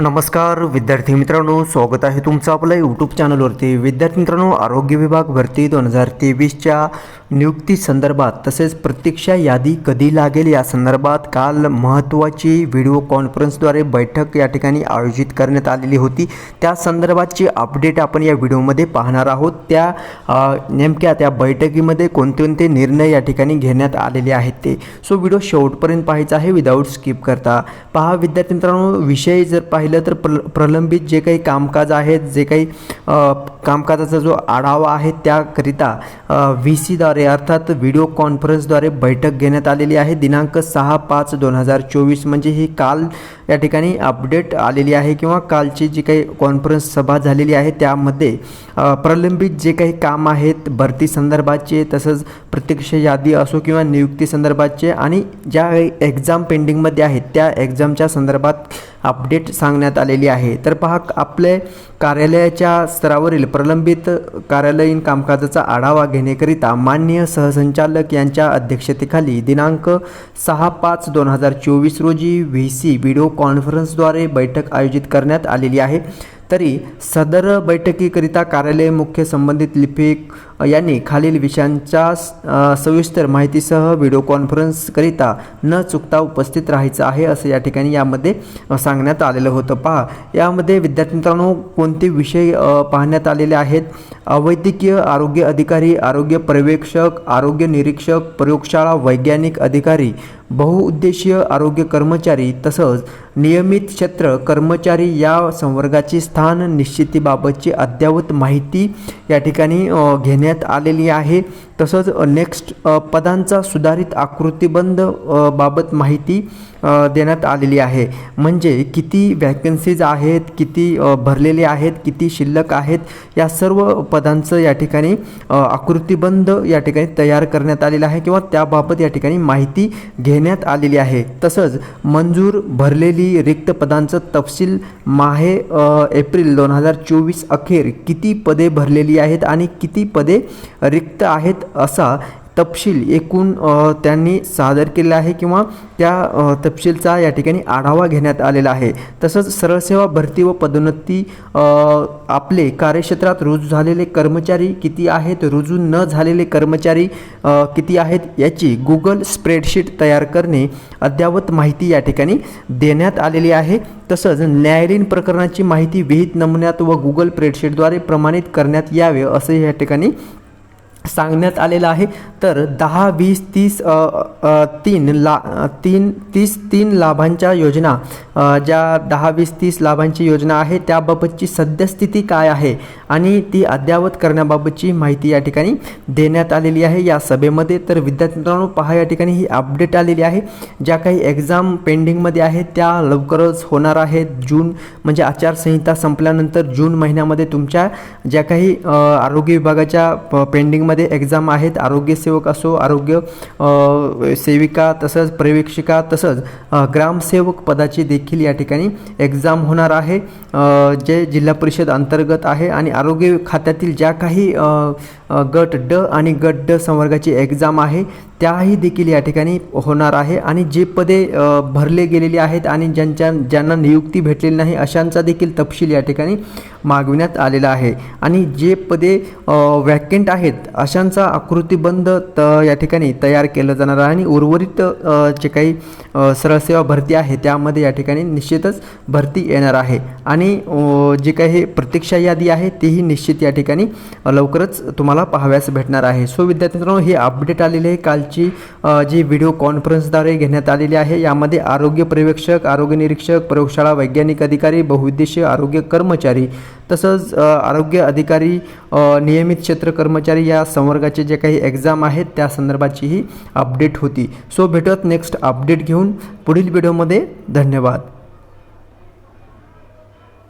नमस्कार विद्यार्थी मित्रांनो स्वागत आहे तुमचं आपल्या यूट्यूब चॅनलवरती विद्यार्थी मित्रांनो आरोग्य विभाग भरती दोन हजार तेवीसच्या नियुक्ती संदर्भात तसेच प्रतीक्षा यादी कधी लागेल या संदर्भात काल महत्त्वाची व्हिडिओ कॉन्फरन्सद्वारे बैठक या ठिकाणी आयोजित करण्यात आलेली होती. त्या संदर्भातची अपडेट आपण या व्हिडिओमध्ये पाहणार आहोत. त्या नेमक्या त्या बैठकीमध्ये कोणते कोणते निर्णय या ठिकाणी घेण्यात आलेले आहेत ते. सो व्हिडिओ शेवटपर्यंत पाहायचा आहे विदाऊट स्किप करता. पहा विद्यार्थी मित्रांनो विषय जर पाहिजे पाहिलं तर प्र प्रलंबित जे काही कामकाज आहेत जे काही कामकाजाचा जो आढावा आहे त्याकरिता व्ही सीद्वारे अर्थात व्हिडिओ कॉन्फरन्सद्वारे बैठक घेण्यात आलेली आहे. दिनांक सहा पाच दोन हजार चोवीस म्हणजे ही काल या ठिकाणी अपडेट आलेली आहे किंवा कालची जी काही कॉन्फरन्स सभा झालेली आहे त्यामध्ये प्रलंबित जे काही काम आहेत भरती संदर्भाचे तसंच प्रत्यक्ष यादी असो किंवा नियुक्ती संदर्भाचे आणि ज्या एक्झाम पेंडिंगमध्ये आहेत त्या एक्झामच्या संदर्भात अपडेट सांगण्यात आलेली आहे. तर पहा आपले कार्यालयाच्या स्तरावरील प्रलंबित कार्यालयीन कामकाजाचा आढावा घेण्याकरिता माननीय सहसंचालक यांच्या अध्यक्षतेखाली दिनांक सहा पाच दोन हजार चोवीस रोजी व्ही सी व्हिडिओ कॉन्फरन्सद्वारे बैठक आयोजित करण्यात आलेली आहे. तरी सदर बैठकीकरिता कार्यालय मुख्य संबंधित लिपिक यांनी खालील विषयांच्या सविस्तर माहितीसह व्हिडिओ कॉन्फरन्सकरिता न चुकता उपस्थित राहायचं आहे असं या ठिकाणी यामध्ये सांगण्यात आलेलं होतं. पहा यामध्ये विद्यार्थी मित्रांनो कोणते विषय पाहण्यात आलेले आहेत? अवैद्यकीय आरोग्य अधिकारी आरोग्य पर्यवेक्षक आरोग्य निरीक्षक प्रयोगशाळा वैज्ञानिक अधिकारी बहुउद्देशीय आरोग्य कर्मचारी तसंच नियमित क्षेत्र कर्मचारी या संवर्गाची स्थान निश्चितीबाबतची अद्ययावत माहिती या ठिकाणी घेण्यात आलेली आहे. तसंच नेक्स्ट पदांचा सुधारित आकृतीबंध बाबत माहिती देण्यात आलेली आहे. म्हणजे किती वॅकन्सीज आहेत किती भरलेले आहेत किती शिल्लक आहेत या सर्व पदांचं या ठिकाणी आकृतीबंध या ठिकाणी तयार करण्यात आलेलं आहे किंवा त्याबाबत या ठिकाणी माहिती घेण्यात आलेली आहे. तसंच मंजूर भरलेली रिक्त पदांचं तपशील माहे एप्रिल दोन हजार चोवीस अखेर किती पदे भरलेली आहेत आणि किती पदे रिक्त आहेत असा तपशील एकूण त्यांनी सादर केलेला आहे किंवा त्या तपशीलचा या ठिकाणी आढावा घेण्यात आलेला आहे. तसंच सरळसेवा भरती व पदोन्नती आपले कार्यक्षेत्रात रुजू झालेले कर्मचारी किती आहेत रुजू न झालेले कर्मचारी किती आहेत याची गुगल स्प्रेडशीट तयार करणे अद्ययावत माहिती या ठिकाणी देण्यात आलेली आहे. तसंच न्यायालयीन प्रकरणाची माहिती विहित नमुन्यात व गुगल स्प्रेडशीटद्वारे प्रमाणित करण्यात यावे असे या ठिकाणी सांगण्यात आलेलं आहे. तर दहा वीस तीस तीन ला तीन तीस तीन लाभांच्या योजना ज्या दहा वीस तीस लाभांची योजना आहे त्याबाबतची सद्यस्थिती काय आहे? आणि ती अद्ययावत करण्याबाबतची माहिती या ठिकाणी देण्यात आलेली आहे. या सभेमध्ये तर विद्यार्थी मित्रांनो पहा या ठिकाणी ही अपडेट आलेली आहे. ज्या काही एक्झाम पेंडिंगमध्ये आहेत त्या लवकरच होणार आहेत. जून म्हणजे आचारसंहिता संपल्यानंतर जून महिन्यामध्ये तुमच्या ज्या काही आरोग्य विभागाच्या प- मध्ये एक्झाम आहेत आरोग्य सेवक असो आरोग्य सेविका तसंच प्रवेक्षिका तसंच ग्रामसेवक पदाची देखील या ठिकाणी एक्झाम होणार आहे. जे जिल्हा परिषद अंतर्गत आहे आणि आरोग्य खात्यातील ज्या काही गट ड आणि गट ड संवर्गाची एक्झाम आहे त्याही देखील या ठिकाणी होणार आहे. आणि जे पदे भरले गेलेली आहेत आणि ज्यांच्या ज्यांना नियुक्ती भेटलेली नाही अशांचा देखील तपशील या ठिकाणी मागविण्यात आलेला आहे. आणि जे पदे वॅकेंट आहेत अशांचा आकृतीबंध त या ठिकाणी तयार केलं जाणार आहे. आणि उर्वरित जे काही सरळसेवा भरती आहे त्यामध्ये या ठिकाणी निश्चितच भरती येणार आहे. आणि जे काही प्रतीक्षा यादी आहे तीही निश्चित या ठिकाणी लवकरच तुम्हाला पाहाव्यास भेटणार आहे. सो विद्यार्थी मित्रांनो हे अपडेट आलेले आहे. काल प्रकारची जी व्हिडिओ कॉन्फरन्सद्वारे घेण्यात आलेली आहे यामध्ये आरोग्य पर्यवेक्षक आरोग्य निरीक्षक प्रयोगशाळा वैज्ञानिक अधिकारी बहुउद्देशीय आरोग्य कर्मचारी तसंच आरोग्य अधिकारी नियमित क्षेत्र कर्मचारी या संवर्गाचे जे काही एक्झाम आहेत त्या संदर्भाची ही अपडेट होती. सो भेटत नेक्स्ट अपडेट घेऊन. पुढील व्हिडिओमध्ये धन्यवाद.